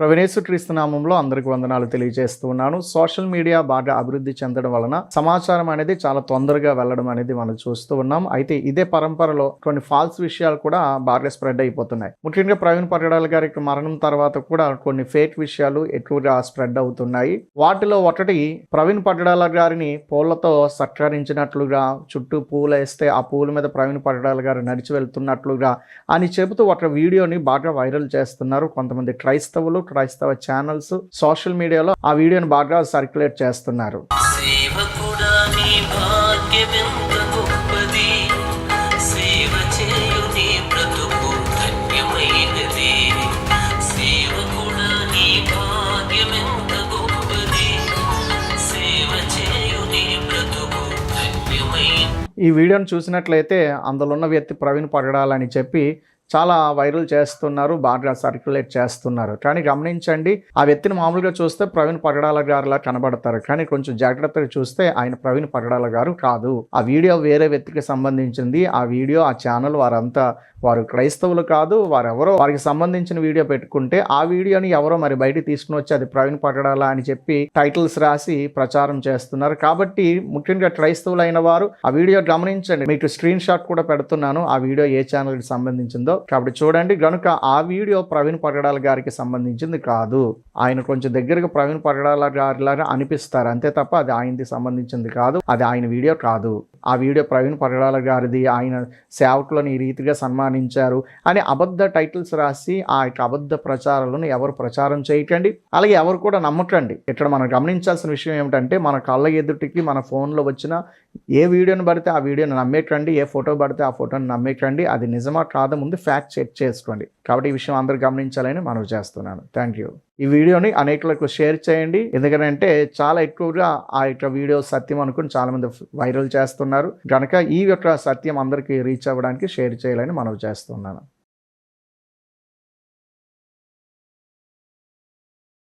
ప్రవినేసు క్రీస్తు నామంలో అందరికి వందనాలు తెలియజేస్తూ ఉన్నాను. సోషల్ మీడియా బాగా అభివృద్ధి చెందడం వలన సమాచారం అనేది చాలా తొందరగా వెళ్ళడం అనేది మనం చూస్తూ ఉన్నాం. అయితే ఇదే పరంపరలో కొన్ని ఫాల్స్ విషయాలు కూడా బాగా స్ప్రెడ్ అయిపోతున్నాయి. ముఖ్యంగా ప్రవీణ్ పట్టడాల గారి మరణం తర్వాత కూడా కొన్ని ఫేక్ విషయాలు ఎక్కువగా స్ప్రెడ్ అవుతున్నాయి. వాటిలో ఒకటి ప్రవీణ్ పట్టడాల గారిని పూలతో సత్కరించినట్లుగా చుట్టూ పూలు వేస్తే ఆ పూల మీద ప్రవీణ్ పట్టడాల గారు నడిచి వెళ్తున్నట్లుగా అని చెబుతూ ఒక వీడియోని బాగా వైరల్ చేస్తున్నారు కొంతమంది క్రైస్తవులు క్రైస్తవ ఛానల్స్ సోషల్ మీడియాలో ఆ వీడియోని బాగా సర్క్యులేట్ చేస్తున్నారు. ఈ వీడియోని చూసినట్లయితే అందులో ఉన్న వ్యక్తి ప్రవీణ్ పగడాలని చెప్పి చాలా వైరల్ చేస్తున్నారు బాగా సర్క్యులేట్ చేస్తున్నారు. కానీ గమనించండి ఆ వ్యక్తిని మామూలుగా చూస్తే ప్రవీణ్ పగడాల గారులా కనబడతారు. కానీ కొంచెం జాగ్రత్తగా చూస్తే ఆయన ప్రవీణ్ పగడాల గారు కాదు. ఆ వీడియో వేరే వ్యక్తికి సంబంధించింది. ఆ వీడియో ఆ ఛానల్ వారంతా వారు క్రైస్తవులు కాదు వారెవరో వారికి సంబంధించిన వీడియో పెట్టుకుంటే ఆ వీడియోని ఎవరో మరి బయట తీసుకుని వచ్చి అది ప్రవీణ్ పట్టడాలా అని చెప్పి టైటిల్స్ రాసి ప్రచారం చేస్తున్నారు. కాబట్టి ముఖ్యంగా క్రైస్తవులైన వారు ఆ వీడియో గమనించండి. మీకు స్క్రీన్ షాట్ కూడా పెడుతున్నాను. ఆ వీడియో ఏ ఛానల్కి సంబంధించిందో. కాబట్టి చూడండి. కనుక ఆ వీడియో ప్రవీణ్ పట్టడాల గారికి సంబంధించింది కాదు. ఆయన కొంచెం దగ్గరగా ప్రవీణ్ పట్టడాల గారిలాగా అనిపిస్తారు. అంతే తప్ప అది ఆయనది సంబంధించింది కాదు. అది ఆయన వీడియో కాదు. ఆ వీడియో ప్రవీణ్ పట్టడాల గారిది. ఆయన సేవకులను ఈ రీతిగా సన్మానించారు అని అబద్ధ టైటిల్స్ రాసి ఆ యొక్క అబద్ధ ప్రచారాలను ఎవరు ప్రచారం చేయకండి. అలాగే ఎవరు కూడా నమ్మకండి. ఇక్కడ మనం గమనించాల్సిన విషయం ఏమిటంటే మన కళ్ళ ఎదుటికి మన ఫోన్లో వచ్చిన ఏ వీడియోని పడితే ఆ వీడియోని నమ్మేకండి ఏ ఫోటో పడితే ఆ ఫోటోని నమ్మేకండి. అది నిజమా కాదా ముందు ఫ్యాక్ట్ చెక్ చేసుకోండి. కాబట్టి ఈ విషయం అందరూ గమనించాలని మనవి చేస్తున్నాను. Thank you. ఈ వీడియోని అనేకులకు షేర్ చేయండి. ఎందుకంటే చాలా ఎక్కువగా ఆ యొక్క వీడియో సత్యం అనుకుని చాలా మంది వైరల్ చేస్తున్నారు. కనుక ఈ యొక్క సత్యం అందరికీ రీచ్ అవ్వడానికి షేర్ చేయాలని మనవి చేస్తున్నాను.